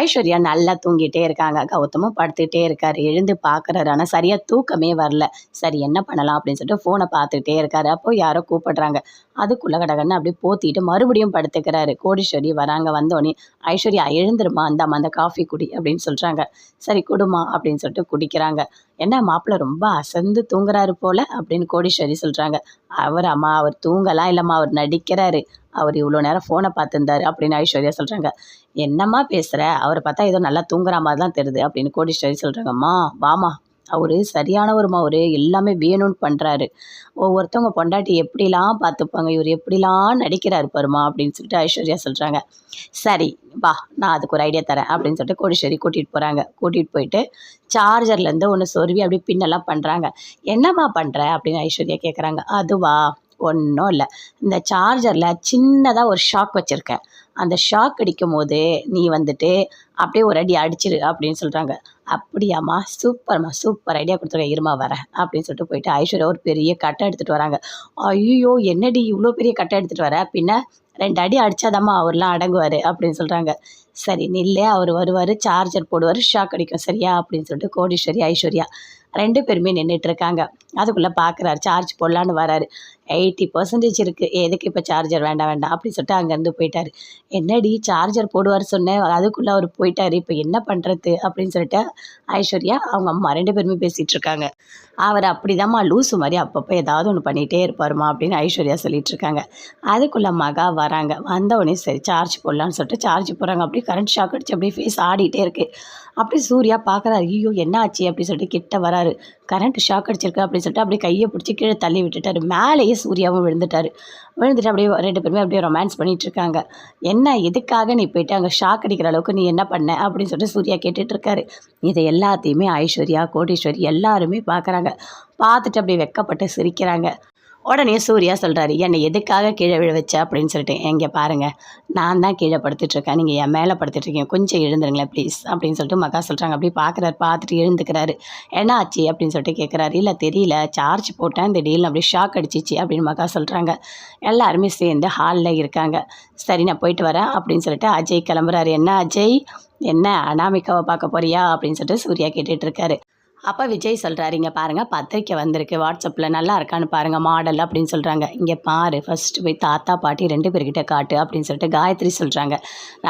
ஐஸ்வர்யா நல்லா தூங்கிட்டே இருக்காங்க. கௌதமும் படுத்துக்கிட்டே இருக்காரு. எழுந்து பார்க்குறாரு ஆனால் சரியாக தூக்கமே வரல. சரி என்ன பண்ணலாம் அப்படின்னு சொல்லிட்டு ஃபோனை பார்த்துக்கிட்டே இருக்காரு. அப்போ யாரோ கூப்பிடுறாங்க. அதுக்குள்ள கடகன்னு அப்படியே போத்திட்டு மறுபடியும் படுத்துக்கிறாரு. கோடீஸ்வரி வராங்க வந்தோடனே ஐஸ்வர்யா எழுந்துருமா அந்தாம்மா அந்த காஃபி குடி அப்படின்னு சொல்கிறாங்க சரி குடுமா அப்படின்னு சொல்லிட்டு குடிக்கிறாங்க. என்ன மாப்பிள்ளை ரொம்ப அசந்து தூங்குறாரு போல? அப்படின்னு கோடீஸ்வரி சொல்கிறாங்க அவர் அம்மா அவர் தூங்கலாம் இல்லைம்மா அவர் நடிக்கிறாரு. அவர் இவ்வளோ நேரம் ஃபோனை பார்த்துருந்தாரு. அப்படின்னு ஐஸ்வர்யா சொல்கிறாங்க என்னம்மா பேசுகிற அவரை பார்த்தா ஏதோ நல்லா தூங்குற மாதிரி தான் தெரியுது. அப்படின்னு கோடீஸ்வரி சொல்கிறாங்கம்மா வாமா அவர் சரியானவருமா அவர் எல்லாமே வேணும்னு பண்ணுறாரு ஒவ்வொருத்தவங்க பொண்டாட்டி எப்படிலாம் பார்த்துப்பாங்க இவர் எப்படிலாம் நடிக்கிறார் பாருமா அப்படின்னு சொல்லிட்டு ஐஸ்வர்யா சொல்கிறாங்க சரி வா நான் அதுக்கு ஒரு ஐடியா தரேன் அப்படின்னு சொல்லிட்டு கோடீஸ்வரி கூட்டிகிட்டு போகிறாங்க கூட்டிகிட்டு போயிட்டு சார்ஜர்லேருந்து ஒன்று சொருவி அப்படியே பின்னெல்லாம் பண்ணுறாங்க என்னம்மா பண்ணுற அப்படின்னு ஐஸ்வர்யா கேட்குறாங்க அதுவா? ஒன்றும் இல்லை. இந்த சார்ஜரில் சின்னதாக ஒரு ஷாக் வச்சுருக்கேன். அந்த ஷாக் அடிக்கும் போது நீ வந்துட்டு அப்படியே ஒரு அடி அடிச்சிரு அப்படின்னு சொல்கிறாங்க அப்படியாம்மா சூப்பர்மா சூப்பர் ஐடியா கொடுத்துருக்க இருமா வரேன் அப்படின்னு சொல்லிட்டு போயிட்டு ஐஸ்வர்யா ஒரு பெரிய கட்டை எடுத்துகிட்டு வராங்க. ஐயோ என்னடி இவ்வளோ பெரிய கட்டை எடுத்துகிட்டு வர? பின்ன ரெண்டு அடி அடித்தாதாம்மா அவர்லாம் அடங்குவார் அப்படின்னு சொல்கிறாங்க சரி நில்லே அவர் வருவார் சார்ஜர் போடுவார் ஷாக் அடிக்கும். சரியா? அப்படின்னு சொல்லிட்டு கோடீஸ்வரி ஐஸ்வர்யா ரெண்டு பேருமே நின்றுட்டு இருக்காங்க. அதுக்குள்ளே பார்க்குறாரு சார்ஜ் போடலான்னு வராரு. எயிட்டி பர்சன்டேஜ் இருக்குது எதுக்கு இப்போ சார்ஜர் வேண்டாம் வேண்டாம் அப்படின்னு சொல்லிட்டு அங்கேருந்து போயிட்டார். என்னடி சார்ஜர் போடுவார் சொன்னேன். அதுக்குள்ளே அவர் போயிட்டார். இப்போ என்ன பண்ணுறது அப்படின்னு சொல்லிட்டு ஐஸ்வர்யா அவங்க அம்மா ரெண்டு பேருமே பேசிகிட்டு இருக்காங்க. அவர் அப்படிதாம்மா லூசு மாதிரி அப்பப்போ ஏதாவது ஒன்று பண்ணிகிட்டே இருப்பாருமா அப்படின்னு ஐஸ்வர்யா சொல்லிட்டு இருக்காங்க. அதுக்குள்ளே மகா வராங்க. வந்தவொடனே சரி சார்ஜ் போடலான்னு சொல்லிட்டு சார்ஜ் போடுறாங்க. அப்படியே கரண்ட் ஷாக் அடிச்சு அப்படியே ஃபேஸ் ஆடிட்டே இருக்குது அப்படியே சூர்யா பார்க்குறாரு ஐயோ என்ன ஆச்சு அப்படின்னு சொல்லிட்டு கிட்ட வராரு. கரண்ட் ஷாக் அடிச்சிருக்கு அப்படின்னு சொல்லிட்டு அப்படியே கையை பிடிச்சி கீழே தள்ளி விட்டுட்டாரு. மேலேயே சூர்யாவும் விழுந்துட்டாரு. விழுந்துட்டு அப்படியே ரெண்டு பேருமே அப்படியே ரொமான்ஸ் பண்ணிட்டு இருக்காங்க என்ன எதுக்காக நீ போயிட்டு அங்கே ஷாக் அடிக்கிற அளவுக்கு நீ என்ன பண்ண? அப்படின்னு சொல்லிட்டு சூர்யா கேட்டுட்டு இருக்காரு இதை எல்லாத்தையுமே ஐஸ்வர்யா கோடீஸ்வரி எல்லாருமே பார்க்குறாங்க பார்த்துட்டு அப்படியே வெக்கப்பட்டு சிரிக்கிறாங்க. உடனே சூர்யா சொல்கிறாரு என்னை எதுக்காக கீழே விழ வச்ச? அப்படின்னு சொல்லிட்டு எங்கே பாருங்கள் நான் தான் கீழே படுத்துட்ருக்கேன் நீங்கள் என் மேலே படுத்துட்ருக்கீங்க கொஞ்சம் எழுந்துருங்களேன் ப்ளீஸ் அப்படின்னு சொல்லிட்டு மகா சொல்கிறாங்க அப்படி பார்க்குறாரு பார்த்துட்டு எழுந்துக்கிறாரு. என்ன ஆச்சு? அப்படின்னு சொல்லிட்டு கேட்குறாரு இல்லை தெரியல. சார்ஜ் போட்டேன் திடீர்னு அப்படியே ஷாக் அடிச்சிச்சு அப்படின்னு மகா சொல்கிறாங்க எல்லாருமே சேர்ந்து ஹாலில் இருக்காங்க. சரி நான் போயிட்டு வரேன் அப்படின்னு சொல்லிட்டு அஜய் கிளம்புறாரு. என்ன அஜய்? என்ன அனாமிக்காவை பார்க்க போறியா? அப்படின்னு சொல்லிட்டு சூர்யா கேட்டுட்டு இருக்காரு. அப்போ விஜய் சொல்கிறாரு இங்கே பாருங்கள் பத்திரிக்கை வந்திருக்கு வாட்ஸ்அப்பில் நல்லா இருக்கான்னு பாருங்கள் மாடல் அப்படின்னு சொல்கிறாங்க இங்கே பாரு ஃபஸ்ட்டு போய் தாத்தா பாட்டி ரெண்டு பேர்கிட்ட காட்டு அப்படின்னு சொல்லிட்டு காயத்ரி சொல்கிறாங்க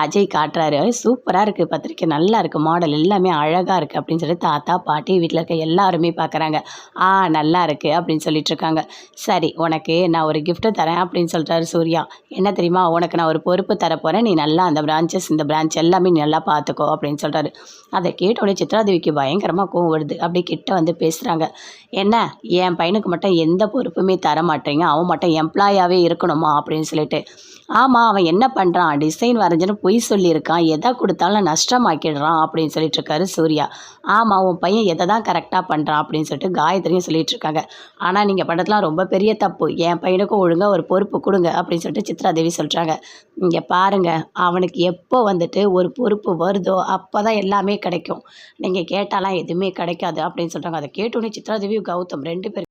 அஜய் காட்டுறாரு சூப்பராக இருக்குது பத்திரிக்கை நல்லா இருக்குது மாடல் எல்லாமே அழகாக இருக்குது அப்படின்னு சொல்லிட்டு தாத்தா பாட்டி வீட்டில் இருக்க எல்லாருமே பார்க்குறாங்க ஆ நல்லா இருக்குது அப்படின்னு சொல்லிட்டு இருக்காங்க. சரி உனக்கு நான் ஒரு கிஃப்ட்டு தரேன் அப்படின்னு சொல்கிறாரு சூர்யா. என்ன தெரியுமா உனக்கு நான் ஒரு பொறுப்பு தரப்போகிறேன் நீ நல்லா அந்த பிரான்ச்சஸ் இந்த பிரான்ச் எல்லாமே நீ நல்லா பார்த்துக்கோ அப்படின்னு சொல்கிறாரு அதை கேட்ட உடனே சித்ராதேவிக்கு பயங்கரமாக கோவம் வருது. அப்படி கிட்ட வந்து பேசுகிறாங்க என்ன? என் பையனுக்கு மட்டும் எந்த பொறுப்புமே தர மாட்டேங்க அவன் மட்டும் எம்ப்ளாயாகவே இருக்கணுமா? அப்படின்னு சொல்லிட்டு. ஆமாம் அவன் என்ன பண்ணுறான் டிசைன் வரைஞ்சுன்னு பொய் சொல்லியிருக்கான். எதை கொடுத்தாலும் நஷ்டமாக்கிடுறான் அப்படின்னு சொல்லிட்டு இருக்காரு சூர்யா. ஆமாம் உன் பையன் எதை தான் கரெக்டாக பண்ணுறான் அப்படின்னு சொல்லிட்டு காயத்ரியும் சொல்லிட்டு இருக்காங்க ஆனால் நீங்கள் பண்ணுறதுலாம் ரொம்ப பெரிய தப்பு. என் பையனுக்கும் ஒழுங்காக ஒரு பொறுப்பு கொடுங்க அப்படின்னு சொல்லிட்டு சித்ராதேவி சொல்கிறாங்க இங்கே பாருங்கள் அவனுக்கு எப்போ வந்துட்டு ஒரு பொறுப்பு வருதோ அப்போ தான் எல்லாமே கிடைக்கும். நீங்கள் கேட்டாலாம் எதுவுமே கிடைக்காது அப்படின்னு சொல்கிறாங்க அதை கேட்டோன்னே சித்ராதேவி கௌதம் ரெண்டு பேரும்